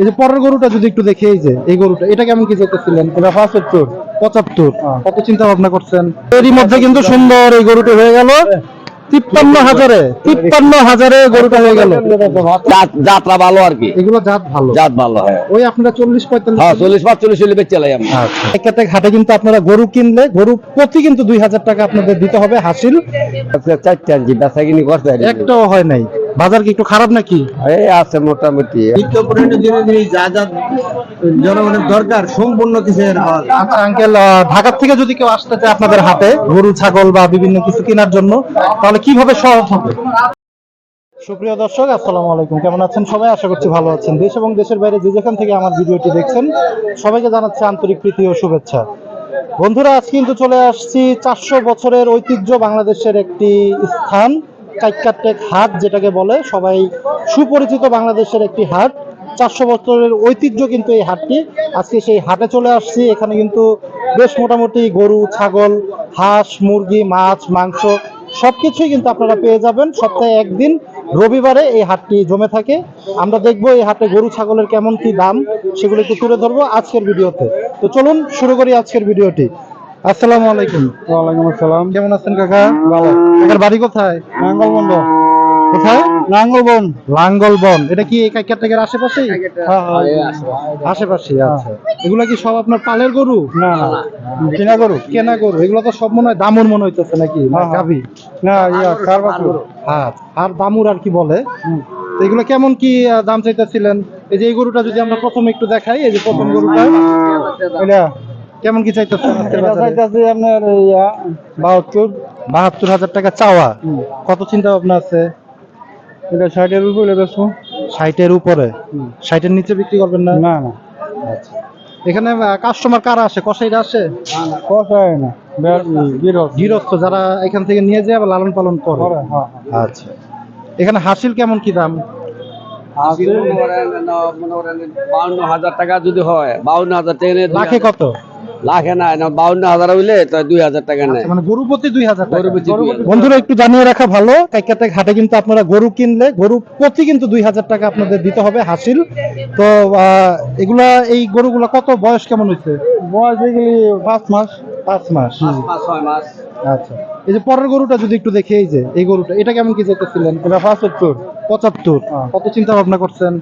এই যে পরের গরুটা যদি একটু দেখি এই যে এই গরুটা এটা কেমন কি চাইতেছিলেন এটা পঁচাত্তর। পঁচাত্তর? কত চিন্তা ভাবনা করছেন? এরই মধ্যে কিন্তু সুন্দর এই গরুটা হয়ে গেল। তিপ্পান্ন হাজারে তিপ্পান্ন হাজারে গরুটা হয়ে গেল। যাত্রা ভালো আর কি। এগুলো জাত ভালো। জাত ভালো হ্যাঁ। ওই আপনারা চল্লিশ পঁয়তাল্লিশ হ্যাঁ চল্লিশ পাঁচচল্লিশ হলে বেচে লাই আমি একেতে ঘাটে কিন্তু আপনারা গরু কিনলে গরু প্রতি কিন্তু দুই হাজার টাকা আপনাদের দিতে হবে হাসিল। চারটে আনছি বেচা কিনি করতে একটাও হয় নাই। বাজার কি একটু খারাপ নাকি? এই আছে মোটামুটি। যা যা জনগণের দরকার সম্পূর্ণ কিছু আঙ্কেল ঢাকা থেকে যদি কেউ আসতে চায় আপনাদের হাতে গরু ছাগল বা বিভিন্ন কিছু কেনার জন্য তাহলে কীভাবে সহজ হবে? সুপ্রিয় দর্শক আসসালামু আলাইকুম। কেমন আছেন সবাই? আশা করছি ভালো আছেন। দেশ এবং দেশের বাইরে যে যেখান থেকে আমার ভিডিওটি দেখছেন সবাইকে জানাচ্ছি আন্তরিক প্রীতি ও শুভেচ্ছা। বন্ধুরা আজ কিন্তু চলে আসছি চারশো বছরের ঐতিহ্য বাংলাদেশের একটি স্থান কাইকাটেক হাট যেটাকে বলে, সবাই সুপরিচিত বাংলাদেশের একটি হাট। চারশো বছরের ঐতিহ্য কিন্তু এই হাটটি। আজকে সেই হাটে চলে আসছি। এখানে কিন্তু বেশ মোটামুটি গরু, ছাগল, হাঁস, মুরগি, মাছ, মাংস সবকিছুই কিন্তু আপনারা পেয়ে যাবেন। সপ্তাহে একদিন রবিবারে এই হাটটি জমে থাকে। আমরা দেখব এই হাটে গরু, ছাগলের কেমন কি দাম, সেগুলো একটু তুলে ধরবো আজকের ভিডিওতে। তো চলুন শুরু করি আজকের ভিডিওটি। আসসালামু আলাইকুম। ওয়ালাইকুম আসসালাম। কেমন আছেন কাকা? ভালো। কাকার বাড়ি কোথায়? নাঙ্গলবন্দ কোথায়? নাঙ্গলবন। লাঙ্গলবন এটা কি হ্যাঁ হ্যাঁ। আশেপাশে। আচ্ছা। এগুলো কি সব আপনার পালের গরু? না না। কিনা করু কেনা গরু। এগুলো তো সব মনে হয় দামুর মনে হইতেছে নাকি? হ্যাঁ, হ্যাঁ। গাভি? না ইয়া হ্যাঁ আর দামুর আর কি বলে? তো এগুলো কেমন কি দাম চাইতেছিলেন? এই যে এই গরুটা যদি আমরা প্রথমে একটু দেখাই এই যে প্রথম গরুটা। এটা কেমন কি চাইতেছেন এটা বাজারে? আপনার ইয়া বাহাত্তর। বাহাত্তর হাজার টাকা চাওয়া। কত চিন্তা ভাবনা আছে? এটা ষাটের উপরে বেচবো। ষাটের উপরে? ষাটের নিচে বিক্রি করবেন না? না না। এখানে কাস্টমার কারা আসে কসাইরা আসে কষায় না গৃহস্থ। যারা এখান থেকে নিয়ে যায় আবার লালন পালন করে। করে হ্যাঁ আচ্ছা। এখানে হাসিল কেমন কি দাম? বাউন্ন হাজার টাকা যদি হয় বাউন্ন হাজার টাকা লাখে কত? লাখে না না, বাউন্ন হাজার হইলে দুই হাজার টাকা নেয়। মানে গরু প্রতি দুই হাজার টাকা। গরু প্রতি 2000 বন্ধুরা একটু জানিয়ে রাখা ভালো কাইকাতে ঘাটে কিন্তু আপনারা গরু কিনলে গরু প্রতি কিন্তু দুই হাজার টাকা আপনাদের দিতে হবে হাসিল। তো আহ, এগুলা এই গরুগুলা কত বয়স কেমন হয়েছে বয়স এগুলি পাঁচ মাস পাঁচ মাস। ছয় মাস। আচ্ছা এই যে পরের গরুটা যদি একটু দেখে এই যে এই গরুটা এটা কেমন কি যেতেছিলেন এটা পঁচাত্তর। পঁচাত্তর। হ্যাঁ। কত চিন্তা ভাবনা করছেন?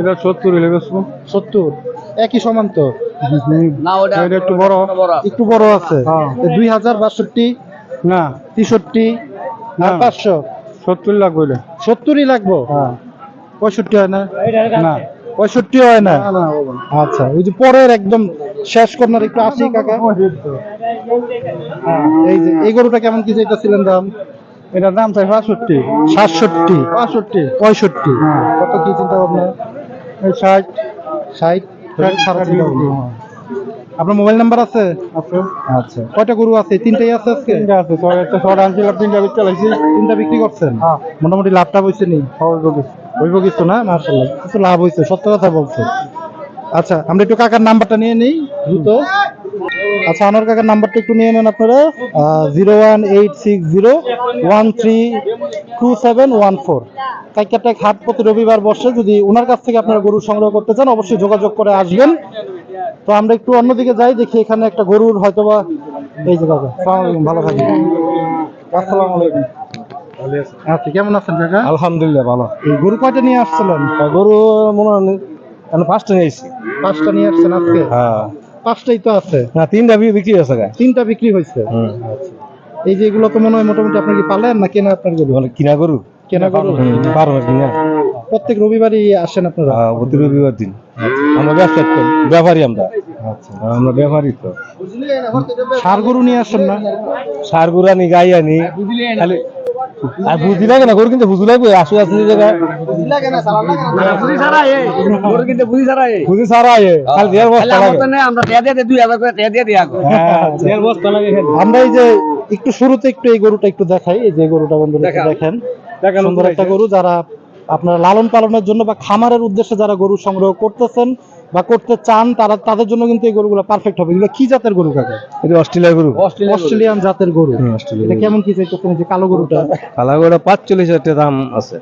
এটা সত্তর সত্তর। একই সমান তো? না ওটা একটু বড়। একটু বড় আছে। হ্যাঁ। দুই হাজার বাষট্টি না। তেষট্টি না। পাঁচশো। সত্তর লাখ বলে সত্তরই লাগবো? হ্যাঁ। পঁয়ষট্টি হয় না? না। পঁয়ষট্টি হয় না। আচ্ছা ওই যে পরের একদম শেষ কর্নার একটু আসি কাকা। হ্যাঁ, এই যে এই গরুটা কেমন কি চাইতেছিলেন দাম? এটার দাম চাই পাঁচষট্টি সাতষট্টি পাঁচষট্টি পঁয়ষট্টি। কত কি চিন্তা ভাবনা? ষাট। ষাট? আপনার মোবাইল নাম্বার আছে? আচ্ছা কয়টা গরু আছে? তিনটাই আছে আজকে? তিনটা আছে। ছয় একটা ছটা আনছিলাম তিনটা বিক্রি চালাইছি তিনটা বিক্রি করছেন? হ্যাঁ। মোটামুটি লাভটা হয়েছে নি? হইব কিছু না? মার্শাল্লাহ কিছু লাভ হয়েছে সত্য কথা বলছে আচ্ছা আমরা একটু কাকার নাম্বারটা নিয়ে নিই দ্রুত। আচ্ছা আনোয়ার কাকার নাম্বারটা একটু নিয়ে নেন আপনারা। Zero one eight six zero one three two seven one four. কাইকাটেক হাট প্রতি রবিবার বসে যদি ওনার কাছ থেকে আপনারা গরু সংগ্রহ করতে চান অবশ্যই যোগাযোগ করে আসবেন। তো আমরা একটু অন্যদিকে যাই দেখি এখানে একটা গরুর হয়তোবা এই যে কাকা সালাম আলাইকুম ভালো থাকেন। আসসালামু আলাইকুম। আচ্ছা কেমন আছেন কাকা? আলহামদুলিল্লাহ ভালো। গরু কয়টা নিয়ে আসছিলেন? গরু মনে হয় আমি পাঁচটা নিয়েছি পাঁচটা নিয়ে আসছেন আজকে? হ্যাঁ। পাঁচটাই তো আছে। না তিনটা বিক্রি গা। তিনটা বিক্রি হয়েছে? আচ্ছা। এই যে এগুলো তো মনে হয় মোটামুটি আপনি কি পালেন না কেনা আপনার গরু? মানে কিনা গরু? কেনা গরু? পারো না কিনা প্রত্যেক রবিবারই আসেন আপনারা? হ্যাঁ, প্রতি রবিবার দিন। আমরা ব্যবসা করি ব্যাপারী আমরা। আচ্ছা। আমরা ব্যাপারী তো। সার গরু নিয়ে আসেন না? সার গরু আনি গাই আনি। খালি আর বুঝি লাগে না গরু কিন্তু বুঝি লাগবে? আসু আসু জায়গায়। বুঝি ছাড়া এ গরু কিনতে বুঝি ছাড়া এ বুঝি সারা আয়ে। খালি দেড় বস্তা লাগে। তো আমরা টেয়া দিয়ে দিই, করে টেয়া দিয়ে দিই হ্যাঁ দেড় বস্তা লাগে আমরা এই যে একটু শুরুতে একটু এই গরুটা একটু দেখাই। এই যে গরুটা বন্ধুরা একটু দেখেন। সুন্দর একটা গরু যারা আপনারা লালন পালনের জন্য বা খামারের উদ্দেশ্যে যারা গরু সংগ্রহ করতেছেন বা করতে চান তারা তাদের জন্য কিন্তু এই গরুগুলো পারফেক্ট হবে। এগুলো কি জাতের গরু কাকা? এটা অস্ট্রেলিয়া গরু। অস্ট্রেলিয়ান জাতের গরু। এটা কেমন কি চাইতেছেন যে কালো গরুটা? কালা গরু পাঁচচল্লিশ হাজার দাম আছে।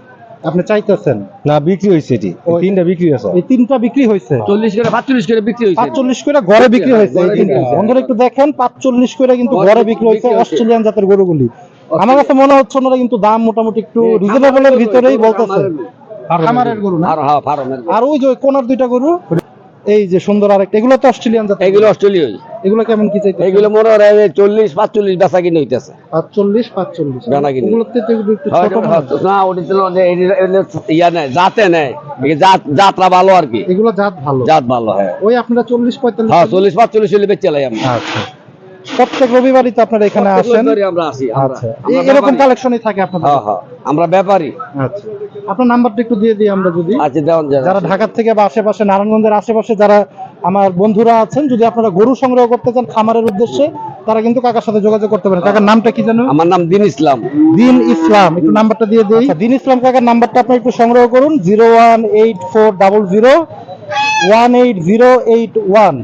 আপনি চাইতেছেন? না বিক্রি হয়েছে এটি। তিনটা বিক্রি হয়েছে এই তিনটা বিক্রি হয়েছে? চল্লিশ করে পাঁচচল্লিশ করে বিক্রি হয়েছে। পাঁচচল্লিশ করে গড়ে বিক্রি হয়েছে। এই তিনটা বন্ধুরা একটু দেখেন পাঁচচল্লিশ করে কিন্তু গড়ে গড়ে বিক্রি হয়েছে অস্ট্রেলিয়ান জাতের গরুগুলি। আমার কাছে মনে হচ্ছে ওনারা কিন্তু দাম মোটামুটি একটু রিজনেবলের ভিতরেই বলতেছে। খামারের গরু। না? আর হ্যাঁ ফার্মের আর ওই যে কোনার দুইটা গরু? এই যে সুন্দর আরেকটা এগুলো তো অস্ট্রেলিয়ান জাত এগুলো অস্ট্রেলিয়ান এগুলো কেমন কি চাইতে এগুলো মনে হয় যে চল্লিশ পাঁচচল্লিশ বেচা কিনে হইতেছে। পাঁচচল্লিশ পাঁচচল্লিশ। বেনা কিনে। এগুলোতে তো একটু ছোট না ওটা এই- ইয়া নাই জাতে নাই। এই জাত যাত্রা ভালো আর কি। এগুলো জাত ভালো। জাত ভালো হ্যাঁ। ওই আপনারা চল্লিশ পঁয়তাল্লিশ হ্যাঁ চল্লিশ পাঁচচল্লিশ হলে বেচে লাই আমরা। আচ্ছা। প্রত্যেক রবিবারই তো আপনারা এখানে আসেন। আমরা আসি আচ্ছা। এরকম। কালেকশনই থাকে আপনাদের? হ্যাঁ হ্যাঁ আমরা ব্যাপারী। আচ্ছা। আপনার নাম্বারটা একটু দিয়ে দিই আমরা যদি। আচ্ছা দেওয়ান যারা ঢাকা থেকে বা আশেপাশে নারায়ণগঞ্জের আশেপাশে যারা আমার বন্ধুরা আছেন যদি আপনারা গরু সংগ্রহ করতে চান খামারের উদ্দেশ্যে তারা কিন্তু কাকার সাথে যোগাযোগ করতে পারেন। কাকার নামটা কি জানো আমার নাম দিন ইসলাম। দিন ইসলাম। একটু নাম্বারটা দিয়ে দেই। আচ্ছা, দিন ইসলাম কাকার নাম্বারটা আপনি একটু সংগ্রহ করুন। Zero one eight four double zero one eight zero eight one.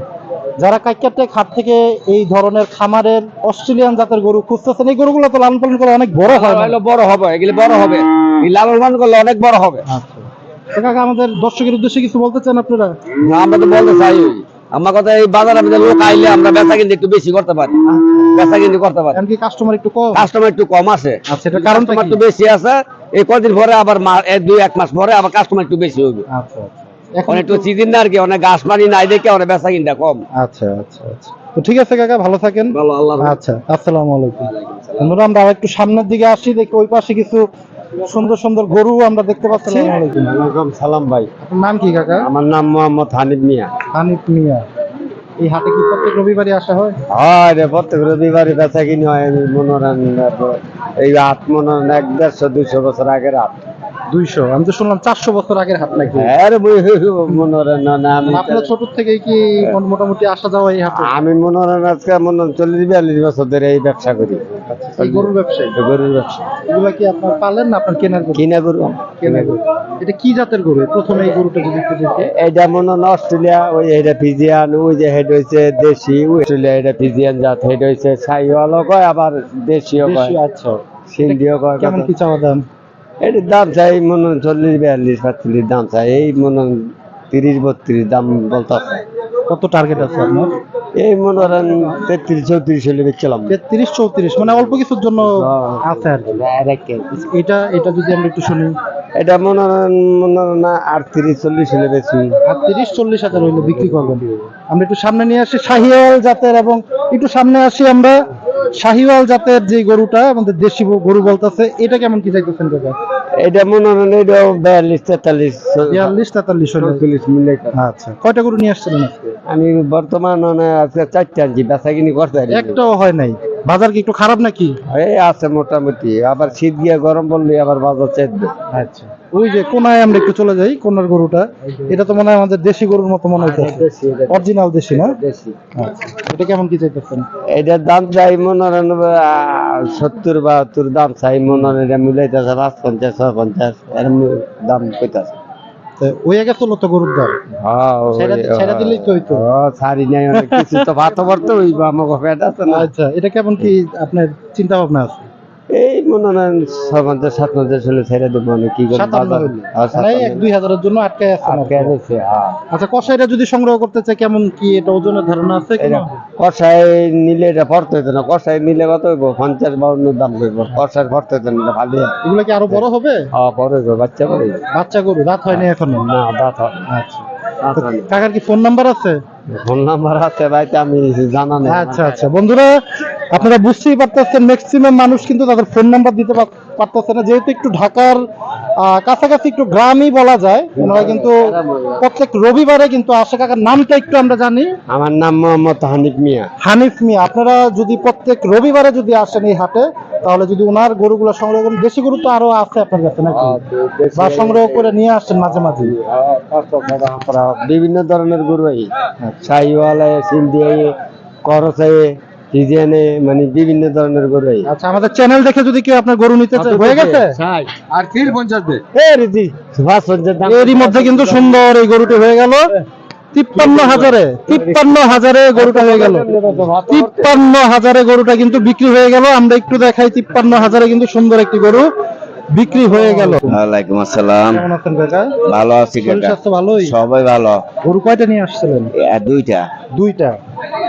যারা কাইকারটেক হাট থেকে এই ধরনের খামারের অস্ট্রেলিয়ান জাতের গরু খুঁজতেছেন এই গরুগুলো তো লালন পালন করে অনেক বড় হয় বড় হবে এগুলি বড় হবে। লালন পালন করলে অনেক বড় হবে। আচ্ছা। কাকা আমাদের দর্শকের উদ্দেশ্যে কিছু বলতে চান আপনারা আমরা তো বলতে চাই আমার কথা এই বাজারে আমাদের লোক আইলে আমরা বেচা কিনতে একটু বেশি করতে পারি। বেচা কিন্তু করতে পারি। কারণ কি কাস্টমার একটু কম? কাস্টমার একটু কম আছে। আচ্ছা এটা কারণটা কাস্টমার কি? একটু বেশি আছে এই কদিন পরে আবার এই দুই এক মাস পরে আবার কাস্টমার একটু বেশি হবে আচ্ছা আচ্ছা। এখন একটু সিজন না আর কি অনেক গাছ পানি নাই দেখে অনেক বেচা কিনতে কম। আচ্ছা আচ্ছা আচ্ছা। তো ঠিক আছে কাকা ভালো থাকেন। ভালো আল্লাহ আচ্ছা আসসালামু আলাইকুম। বন্ধুরা আমরা আরেকটু সামনের দিকে আসি দেখি ওই পাশে কিছু সুন্দর সুন্দর গরু আমরা দেখতে পাচ্ছি। ওয়ালাইকুম সালাম ভাই। আপনার নাম কি কাকা? আমার নাম মোহাম্মদ হানিফ মিয়া। হানিফ মিয়া। এই হাটে কি প্রত্যেক রবিবারই আসা হয়? হয় রে প্রত্যেক রবিবারে বেচা কিনি হয় মনোরঞ্জন এই হাট মনোরঞ্জন এক দেড়শো দুইশো বছর আগের হাট। দুইশো। আমি তো শুনলাম চারশো বছর আগের হাট নাকি। হ্যাঁ মনোরঞ্জন আমি আপনার ছোট থেকে কি মোটামুটি আসা যাওয়া এই হাটে আমি মনোরঞ্জন আজকে মনে হয় চল্লিশ বিয়াল্লিশ বছর ধরে এই ব্যবসা করি। এই গরুর ব্যবসায়ী? গরুর ব্যবসা। এগুলা কি আপনার পালেন না আপনার কেনার গরু? কিনা গরু। কেনা গরু। এটা কি জাতের গরু? প্রথমে এই গরুটা যদি একটু দেখি। এ- এইটা মনে হয় অস্ট্রেলিয়া ওই এটা ফিজিয়ান ওই যে হেড হয়েছে দেশি অস্ট্রেলিয়া এটা ফিজিয়ান জাত হেড হয়েছে সাইওয়ালও কয় আবার দেশিও কয়। আচ্ছা। সিন্ধিও কয় কেমন কি চাওয়া দাম? এটির দাম চাই মনে হয় চল্লিশ বিয়াল্লিশ পাঁচচল্লিশ দাম চাই। এই মনে তিরিশ বত্রিশ দাম বলতেছে। কত টার্গেট আছে আপনার? এই মনে করেন তেত্রিশ চৌত্রিশ হলে বেচছিলাম। তেত্রিশ চৌত্রিশ মানে অল্প কিছুর জন্য আছে আর কি। এটা এটা যদি আমরা একটু শুনি। এটা মনে করেন মনে না আটত্রিশ চল্লিশ হলে বেশি আর তিরিশ চল্লিশ হাজার হইলে বিক্রি করবেন। আমরা একটু সামনে নিয়ে আসি শাহিওয়াল জাতের এবং একটু সামনে আসি আমরা। শাহিওয়াল জাতের যে গরুটা আমাদের দেশি গরু বলতেছে এটা কেমন কি চাইতেছেন কাকা এটা মনে করেন এটাও বিয়াল্লিশ তেতাল্লিশ। বিয়াল্লিশ তেতাল্লিশ চল্লিশ মিলে আচ্ছা কয়টা গরু নিয়ে আসছিলেন আমি বর্তমান মানে আজকে চারটে আনছি বেচা কিনি করতে একটাও হয় নাই। বাজার কি একটু খারাপ নাকি? এই আছে মোটামুটি আবার শীত গিয়ে গরম পড়লে আবার বাজার চেপবে আচ্ছা। ওই যে কোনায় আমরা একটু চলে যাই কোনার গরুটা। এটা তো মনে হয় আমাদের দেশি গরুর মতো মনে হইতেছে। অরিজিনাল দেশি না? আচ্ছা। এটা কেমন কি চাইতেছেন? এটার দাম চাই মনে হয় সত্তর বাহাত্তর দাম চাই মনে হয় এটা মিলাইতেছে পাঁচ পঞ্চাশ ছয় পঞ্চাশ দাম কইতাছে। ওই আগে চলো তো গরুর দাম? হ্যাঁ, ওই- ছেড়ে- ছেড়ে দিলেই তো হইতো। ও, ছাড়ি নাই অনেক কিছু তো ভাত ভরতে ওই আমাকে পেট আছে না। আচ্ছা এটা কেমন কি আপনার চিন্তা ভাবনা আছে? এই মনে হয় ছয় পঞ্চাশ সাত পঞ্চাশ হলে ছেড়ে দেবো আমি কি। হ্যাঁ, মানে এক দুই হাজারের জন্য আটকে আছে আটকে হ্যাঁ। আচ্ছা কষাইটা যদি সংগ্রহ করতে চাই কেমন কি এটা ওজনের ধারণা আছে? কষাই নিলে এটা পড়তে হইতো না কষাই নিলে কত হইব? পঞ্চাশ বাউন্ন দাম হইব কষাই পড়তে হইতো না ভালো। এগুলো কি আরও বড় হবে? হ্যাঁ বড় হইব বাচ্চা বড়। বাচ্চা গরু রাত হয়নি এখনও? না দাঁত হয় আচ্ছা। কাকার কি ফোন নাম্বার আছে? ফোন নাম্বার আছে ভাই, তো আমি জানা নেই। আচ্ছা আচ্ছা। বন্ধুরা, আপনারা বুঝতেই পারতেছেন ম্যাক্সিমাম মানুষ কিন্তু তাদের ফোন নাম্বার দিতে পার- পারতেছে না। যেহেতু একটু ঢাকার কাছাকাছি একটু গ্রামই বলা যায় ওনারা কিন্তু প্রত্যেক রবিবারে কিন্তু আসে কাকার নামটা একটু আমরা জানি। আমার নাম মোহাম্মদ হানিফ মিয়া। হানিফ মিয়া আপনারা যদি প্রত্যেক রবিবারে যদি আসেন এই হাটে তাহলে যদি ওনার গরুগুলো সংগ্রহ করেন দেশি গরু তো আরও আছে আপনার কাছে নাকি? বা সংগ্রহ করে নিয়ে আসছেন মাঝে মাঝে। বিভিন্ন ধরনের গরু এই শাহিওয়ালা সিন্ধিয়াই করসাই মানে বিভিন্ন ধরনের গরু আচ্ছা আমাদের চ্যানেল দেখে যদি কেউ আপনার গরু নিতে চায় হয়ে গেছে? আর তিল পঞ্চাশ দে। সুভাষ পঞ্চাশ দাম এরই মধ্যে কিন্তু সুন্দর এই গরুটি হয়ে গেল। তিপ্পান্ন হাজারে তিপ্পান্ন হাজারে গরুটা হয়ে গেল। তিপ্পান্ন হাজারে গরুটা কিন্তু বিক্রি হয়ে গেল। আমরা একটু দেখাই তিপ্পান্ন হাজারে কিন্তু সুন্দর একটি গরু। বিক্রি হয়ে গেল। ওয়ালাইকুম আসসালাম। ভালো আছি স্বাস্থ্য ভালোই? সবাই ভালো। গরু কয়টা নিয়ে আসছিলেন? দুইটা। দুইটা।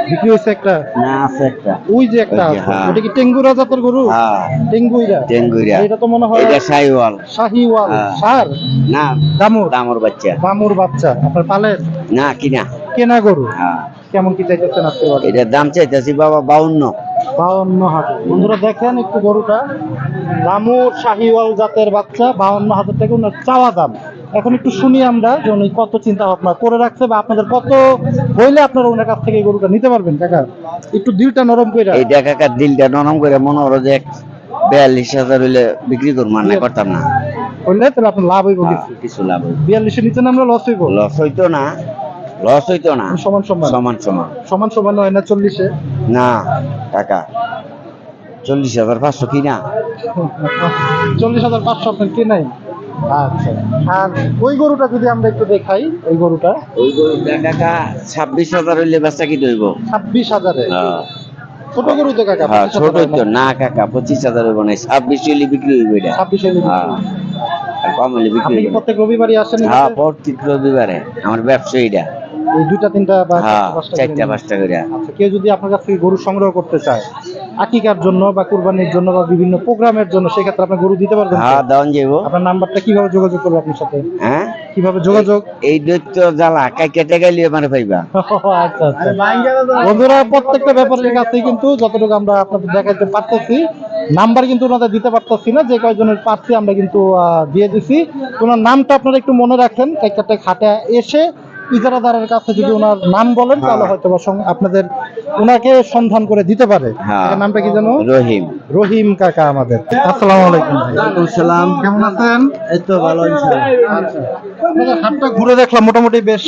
বিক্রি হয়েছে একটা? না আছে একটা। ওই যে একটা আছে। হ্যাঁ। ওটা কি টেঙ্গুরা জাতের গরু? হ্যাঁ। টেঙ্গুইরা। টেঙ্গুইরা। এটা তো মনে হয় এটা সাইওয়াল শাহিওয়াল। হ্যাঁ। সার? না দামুর? দামর বাচ্চা। বামুর বাচ্চা। আপনার পালের? না কিনা। কেনা গরু? হ্যাঁ। কেমন কি চাইতেছেন আজকে? এটার দাম চাইতেছি বাবা বাউন্ন। বাউন্ন হাজার। বন্ধুরা দেখেন একটু গরুটা। দামুর শাহিওয়াল জাতের বাচ্চা বাউন্ন হাজার টাকা ওনার চাওয়া দাম। এখন একটু শুনি আমরা যে উনি কত চিন্তা ভাবনা করে রাখছে বা আপনাদের কত হইলে আপনারা ওনার কাছ থেকে গরুটা নিতে পারবেন কাকা? একটু দিলটা নরম করে এই দেখা দিলটা নরম করে মনে হলো যে বিয়াল্লিশ হাজার হইলে বিক্রি করব না করতাম না। হইলে তাহলে আপনার লাভ হইব হ্যাঁ, কিছু। কিছু লাভ হইবে। বিয়াল্লিশের নিচে নামলে লস হইব? লস হইতো না লস হইতো না। সমান সমান। সমান সমান। সমান সমান হয় না চল্লিশে। না টাকা। চল্লিশ হাজার পাঁচশো কিনা। চল্লিশ হাজার পাঁচশো আপনার কে নাই? আচ্ছা। আর ওই গরুটা যদি আমরা একটু দেখাই ওই গরুটা? ওই গরু টাকা ছাব্বিশ হাজার হইলে বেচা কি হইব ছাব্বিশ হাজারে? হ্যাঁ। ছোট গরু তো কাকা হ্যাঁ ছোট হইতো না কাকা পঁচিশ হাজার হইব না ছাব্বিশ হইলে বিক্রি হইব এটা। ছাব্বিশ হাজার হ্যাঁ। কম হইলে বিক্রি কি না। প্রত্যেক রবিবারই আসেন হ্যাঁ প্রত্যেক রবিবারে। আমার ব্যবসা এটা। দুইটা তিনটা বা হ্যাঁ চারটা পাঁচটা করে। আচ্ছা কেউ যদি আপনার কাছ থেকে গরু সংগ্রহ করতে চায় আকিকার জন্য বা কুরবানির জন্য বা বিভিন্ন প্রোগ্রামের জন্য সেক্ষেত্রে আপনি গরু দিতে পারবেন হ্যাঁ যাইব। আপনার নাম্বারটা কীভাবে যোগাযোগ করব আপনার সাথে? হ্যাঁ? কীভাবে যোগাযোগ? এই দৈত্য জ্বালা টেকাইলে মানে পাইবা আচ্ছা আচ্ছা। বন্ধুরা প্রত্যেকটা ব্যাপারের কাছেই কিন্তু যতটুকু আমরা আপনাদের দেখাতে পারতেছি নাম্বার কিন্তু ওনাদের দিতে পারতেছি না যে কয়জনের পারছি আমরা কিন্তু আহ, দিয়ে দিছি। ওনার নামটা আপনারা একটু মনে রাখেন কাইকাটা খাটে এসে ইজারাদারের কাছে যদি ওনার নাম বলেন তাহলে হয়তো আপনাদের ওনাকে সন্ধান করে দিতে পারে। হ্যাঁ। নামটা কি জানো রহিম। রহিম কাকা আমাদের। আসসালামু আলাইকুম। সালাম। কেমন আছেন? এই তো ভালো আচ্ছা। হাটটা ঘুরে দেখলাম মোটামুটি বেশ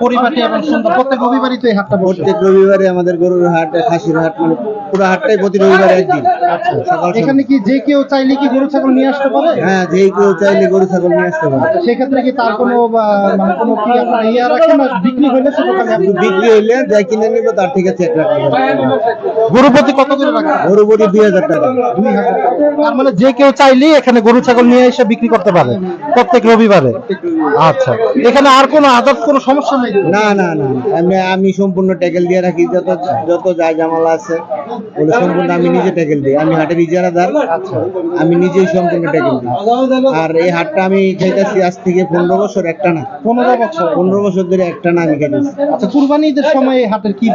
পরিপাটি এবং সুন্দর। প্রত্যেক রবিবারই তো এই হাটটা প্রত্যেক রবিবারে আমাদের গরুর হাট খাসির হাট মানে পুরো হাটটাই প্রতি রবিবারে একদিন। আচ্ছা। সকাল এখানে কি যে কেউ চাইলে কি গরু ছাগল নিয়ে আসতে পারে? হ্যাঁ যেই কেউ চাইলে গরু ছাগল নিয়ে আসতে পারে। সেক্ষেত্রে কি তার কোনো মানে কোনো কি আপনার ইয়া রাখেন না বিক্রি হইলে সেটা বিক্রি হইলে যা কিনে নিব তার থেকে চেক রাখা গরু প্রতি কত করে রাখেন গরু টাকা। দুই হাজার টাকা। তার মানে যে কেউ চাইলে এখানে গরু ছাগল নিয়ে এসে বিক্রি করতে পারে প্রত্যেক রবিবারে। আচ্ছা। এখানে আর কোনো আদার্স কোনো সমস্যা নেই? না না না আমি আমি সম্পূর্ণ ট্যাকেল দিয়ে রাখি যত যত যা জামালা আছে। ওগুলো সম্পূর্ণ আমি নিজে ট্যাকেল দিই। আমি হাটের ইজারাদার আচ্ছা। আমি নিজেই সম্পূর্ণ ট্যাকেল দিই। আর এই হাটটা আমি খাইতেছি আজ থেকে পনেরো বছর একটা না। পনেরো বছর। পনেরো বছর ধরে একটা না আমি খাইতেছি আচ্ছা সময় এই হাটের কি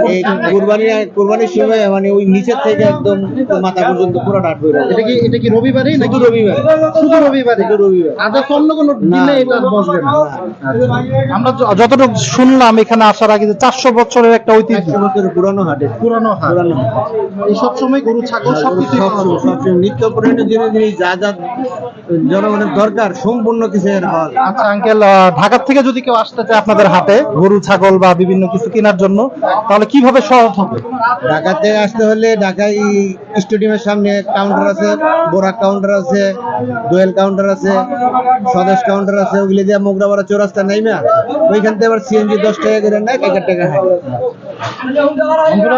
কুরবানি কুরবানির সময় মানে ওই নিচের থেকে একদম মাথা পর্যন্ত পুরো ডাট হয়ে এটা কি এটা কি রবিবারে নাকি? রবিবার। শুধু রবিবারে? শুধু রবিবার। অন্য কোনো দিনে এটা বসবে না। না। আমরা যতটুকু শুনলাম এখানে আসার আগে চারশো বছরের একটা ঐতিহ্য। পুরানো হাটে। পুরানো হাট। পুরানো হাট। সব সময় গরু ছাগল সবসময় নিত্য প্রয়োজনীয় জিনিস জিনিস যা যা জনগণের দরকার সম্পূর্ণ কিছু আচ্ছা আঙ্কেল ঢাকা থেকে যদি কেউ আসতে চায় আপনাদের হাটে গরু ছাগল বা বিভিন্ন কিছু কেনার জন্য তাহলে কীভাবে সহজ হবে? ঢাকা থেকে আসতে হলে ঢাকায় স্টেডিয়ামের সামনে কাউন্টার আছে বোরাক কাউন্টার আছে দোয়েল কাউন্টার আছে স্বদেশ কাউন্টার আছে ওগুলি দিয়ে মোগরাপাড়া চৌরাস্তা নাইমা ওইখান থেকে আবার সিএনজি দশ টাকা করে নেয় এক টাকা হয়।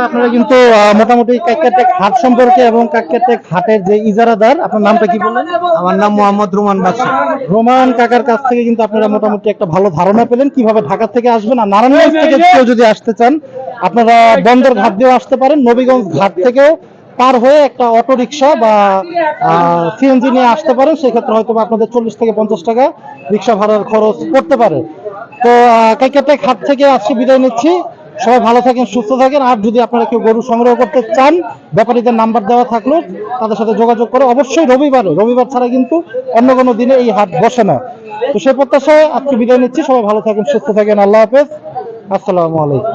আপনারা কিন্তু আহ, মোটামুটি কাক্কাটেক হাট সম্পর্কে এবং কাক্কাটেক হাটের যে ইজারাদার আপনার নামটা কি বললেন? আমার নাম মোহাম্মদ রুমান বাদশা রোমান কাকার কাছ থেকে কিন্তু আপনারা মোটামুটি একটা ভালো ধারণা পেলেন কীভাবে ঢাকা থেকে আসবেন আর নারায়ণগঞ্জ থেকে কেউ যদি আসতে চান আপনারা বন্দর ঘাট দিয়েও আসতে পারেন নবীগঞ্জ ঘাট থেকেও পার হয়ে একটা অটো রিক্সা বা সিএনজি নিয়ে আসতে পারেন। সেক্ষেত্রে হয়তো আপনাদের চল্লিশ থেকে পঞ্চাশ টাকা রিক্সা ভাড়ার খরচ পড়তে পারে। তো কাইকাটেক হাট থেকে আজকে বিদায় নিচ্ছি। সবাই ভালো থাকেন, সুস্থ থাকেন। আর যদি আপনারা কেউ গরু সংগ্রহ করতে চান, ব্যাপারীদের নাম্বার দেওয়া থাকল, তাদের সাথে যোগাযোগ করে অবশ্যই রবিবার রবিবার ছাড়া কিন্তু অন্য কোনো দিনে এই হাট বসে না। তো সেই প্রত্যাশায় আজকে বিদায় নিচ্ছি। সবাই ভালো থাকেন, সুস্থ থাকেন। আল্লাহ হাফেজ। আসসালামু আলাইকুম।